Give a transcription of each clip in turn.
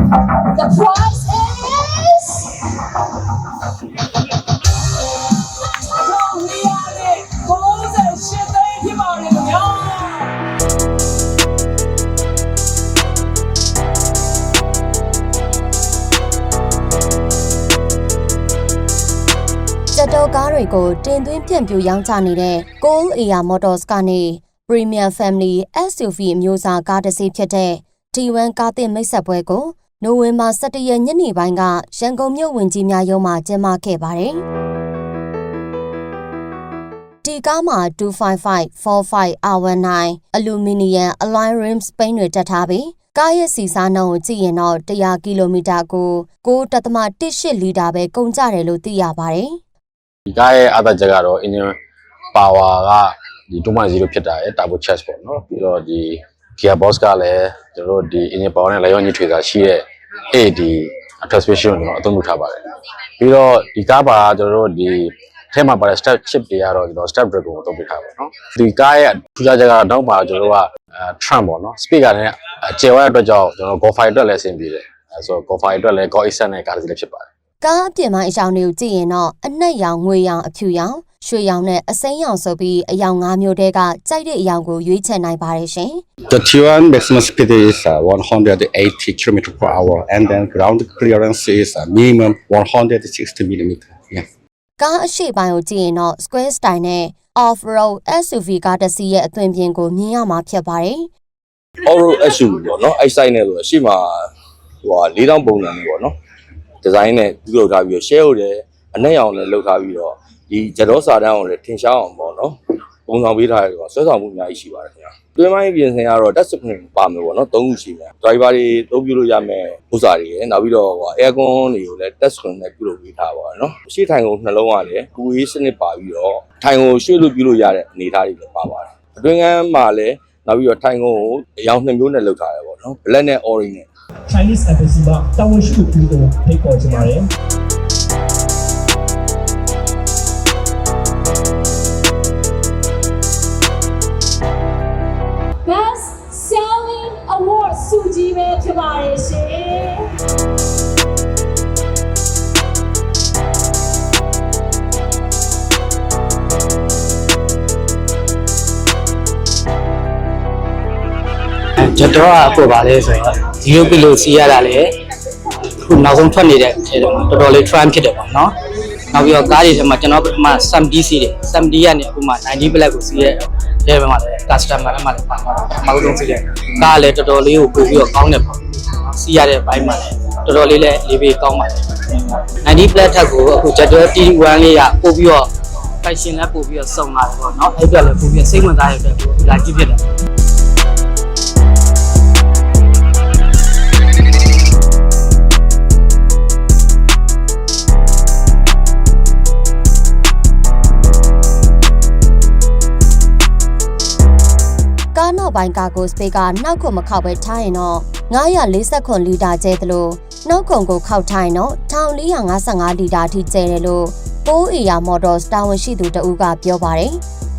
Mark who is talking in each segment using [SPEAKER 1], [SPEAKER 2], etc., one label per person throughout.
[SPEAKER 1] The price is
[SPEAKER 2] တော့ဝီရတဲ့98သိန်းဖြစ်ပါတယ်ခင်ဗျာ
[SPEAKER 3] စက်တော်ကားတွေကိုတင်သွင်းပြန့်ပြူရောင်းချနေတဲ့ Gold Air Motors ကနေ Premium Family SUV အမျိုးအစားကားတစ်စီးဖြစ်တဲ့ T1 ကားသစ်မိတ်ဆက်ပွဲကို နိုဝင်ဘာ17ရက်ညနေပိုင်းကရန်ကုန်မြို့ဝင်ကြီးများရုံးမှာကျင်းပခဲ့ပါတယ်။ဒီကားမှာ255 45 R19 အလူမီနီယံ Align Rims ပိန်းတွေတက်ထားပြီးကားရဲ့စီစားနှုန်းကိုကြည့်ရင်တော့100ကီလိုမီတာကို9.18လီတာပဲကုန်ကြတယ်လို့သိရပါတယ်။
[SPEAKER 4] ဒီကားရဲ့အသက်ချက်ကတော့ engine power ကဒီ2.0ဖြစ်တာရယ် turbo charge ပေါ့နော်ပြီးတော့ဒီ gear box ကလည်းကျွန်တော်တို့ဒီ engine power နဲ့လည်းရောညှိထွေတာရှိတဲ့ AD transmission ကိုကျွန်တော်အသုံးပြုထားပါတယ်ပြီးတော့ဒီကားပါကျွန်တော်တို့ဒီထဲမှာပါတဲ့ step chip တွေကတော့ကျွန်တော် step brake ကိုအသုံးပြုထားပါပေါ့နော်ဒီကားရဲ့ထူးခြားချက်ကတော့နောက်မှာကျွန်တော်တို့ကအဲ trunk ပေါ့နော် speaker နဲ့အကျယ်ဝတဲ့အတွက်ကြောင့်ကျွန်တော် Go 5အတွက်လည်းအဆင်ပြေတယ်အဲဆို Go 5အတွက်လည်း Go X7 နဲ့ကားတစ်စီးလည်းဖြစ်ပါတယ်
[SPEAKER 3] ကားအပြင်ပိုင်းအယောင်တွေကိုကြည့်ရင်တော့အနက်ရောင်ငွေရောင်အဖြူရောင်ရွှေရောင်နဲ့အစိမ်းရောင်ဆိုပြီးအယောင်၅မျိုးတည်းကကြိုက်တဲ့အယောင်ကိုရွေးချယ်နိုင်ပါတယ်ရှင်
[SPEAKER 5] The T1 maximum speed is uh, 180 km per hour, and then ground clearance is uh, minimum 160 millimeter. Yeah.
[SPEAKER 3] ။ကားအရှိပိုင်းကိုကြည့်ရင်တော့ square style နဲ့ off-road SUV ကားတစ်စီးရဲ့အသွင်ပြင်ကိုမြင်ရမှာဖြစ်ပါတယ်
[SPEAKER 6] Oro SUV ပေါ့နော်အဲ့ site နဲ့ဆိုအရှိမဟိုဟာ၄တောင်ပုံစံလေးပေါ့နော် ဒီဇိုင်းနဲ့ပြုလုပ်ထားပြီးတော့ share ဟုတ်တယ်အနက်ရောင်နဲ့လုပ်ထားပြီးတော့ဒီဂျတော်စာတန်းကိုလည်းထင်ရှားအောင်ပေါ့နော်ပုံဆောင်ပေးထားတယ်ဆိုတော့ဆွဲဆောင်မှုအများကြီးရှိပါတယ်ခင်ဗျာတွင်းပိုင်းပြင်ဆင်ကတော့ touch screen ပါမယ်ပေါ့နော်၃ခုရှိမယ် driver တွေသုံးပြုလို့ရမယ်ဥစ္စာတွေရယ်နောက်ပြီးတော့ဟို aircon တွေကိုလည်း touch screen နဲ့ပြုလုပ်ပေးထားပါတော့နော်ရှေ့ထိုင်ကုန်နှလုံးကလည်းကူရေးစနစ်ပါပြီးတော့ထိုင်ကုန်ရွှေ့လို့ပြုလို့ရတဲ့အနေအထားတွေလည်းပါပါတယ်အတွင်းကမ်းမှာလည်းနောက်ပြီးတော့ထိုင်ကုန်ကိုအယောင်နှစ်မျိုးနဲ့လုပ်ထားတယ်ပေါ့နော် black နဲ့ orange နဲ့
[SPEAKER 2] Chinese embassy မှာတာဝန်ရှိသူတွေကိုဖိတ်ခေါ်ချင်ပါတယ်
[SPEAKER 1] best selling award စုကြီးပဲဖြစ်ပါတယ်ရှင်
[SPEAKER 7] ကျွန်တော်ကအခုပါလဲဆိုရင် ဒီလိုပြလို့စီးရတာလေအခုနောက်ဆုံးထွက်နေတဲ့အဲတော့တော်တော်လေး trend ဖြစ်တယ်ပေါ့နော်နောက်ပြီးတော့ကားတွေထဲမှာကျွန်တော်ပထမ70စီးတယ်70ကနေအခုမှ90 black ကိုစီးရဲတဲ့ဘက်မှာလည်း customer လည်းမှလည်းပါမှာပထမဆုံးစီးတယ်ကားလည်းတော်တော်လေးကိုပို့ပြီးတော့ကောင်းတယ်ပေါ့စီးရတဲ့ဘိုင်းမှာလည်းတော်တော်လေးလည်းလေးပေးကောင်းပါတယ်90 black ထက်ကိုအခု Jadwal T1 လေးကပို့ပြီးတော့ fashion လည်းပို့ပြီးတော့စုံလာတယ်ပေါ့နော်အဲ့အတွက်လည်းပို့ပြီးစိတ်ဝင်စားရတဲ့အတွက်ကိုလာကြည့်ဖြစ်တယ်။
[SPEAKER 3] ကားနောက်ပိုင်းကာကိုစပီကာနောက်ခုမခောက်ပဲထားရင်တော့940လီတာကျဲသလိုနောက်ခုကိုခောက်ထားရင်တော့1455လီတာထိကျဲတယ်လို့ပိုးအီယာမော်တော်တာဝန်ရှိသူတဦးကပြောပါတယ်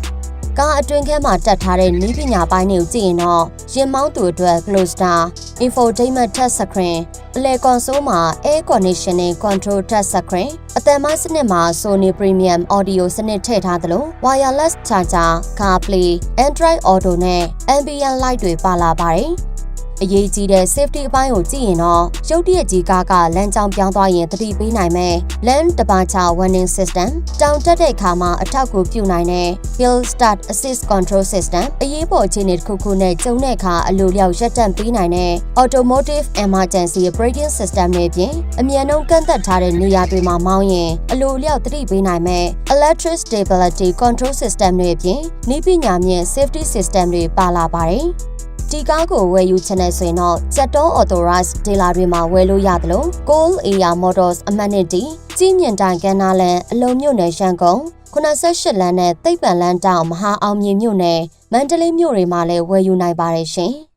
[SPEAKER 3] ။ကားအတွင်းထဲမှာတက်ထားတဲ့နည်းပညာပိုင်းတွေကိုကြည့်ရင်တော့ရင်မောင်းသူအတွက် Gloster Infotainment Touch Screen အလဲကွန်ဆိုးမှာ Air Conditioning Control Touch Screen အသံမစနစ်မှာ Sony Premium Audio စနစ်ထည့်ထားသလို Wireless Charger CarPlay Android Auto နဲ့ Ambient Light တွေပါလာပါတယ်။ အရေးကြီးတဲ့ safety အပိုင်းကိုကြည့်ရင်တော့ရုတ်တရက်ကြီးကားကလမ်းကြောင်းပြောင်းသွားရင်သတိပေးနိုင်မယ် Lane Departure Warning System တောင်တက်တဲ့အခါမှာအထောက်အကူပြုနိုင်တဲ့ Hill Start Assist Control System အရေးပေါ်အခြေအနေတစ်ခုခုနဲ့ကြုံတဲ့အခါအလိုလျောက်ရပ်တန့်ပေးနိုင်တဲ့ Automotive Emergency Braking System တွေအပြင်အမြန်နှုန်းကန့်သက်ထားတဲ့နေရာတွေမှာမောင်းရင်အလိုလျောက်သတိပေးနိုင်မဲ့ Electric Stability Control System တွေအပြင်နည်းပညာမြင့် Safety System တွေပါလာပါတယ်။ ဒီကားကိုဝယ်ယူချင်တဲ့ဆိုရင်တော့ Jetto Authorized Dealer တွေမှာဝယ်လို့ရတယ်လို့ Gold Air Motors အမှတ်နှစ်တီကြီးမြင့်တိုင်ကမ်းနားလန်အလုံမြို့နယ်ရှမ်းကုန်း88လမ်းနဲ့သိပ်ပံလမ်းတောင်မဟာအောင်မြေမြို့နယ်မန္တလေးမြို့တွေမှာလည်းဝယ်ယူနိုင်ပါတယ်ရှင်။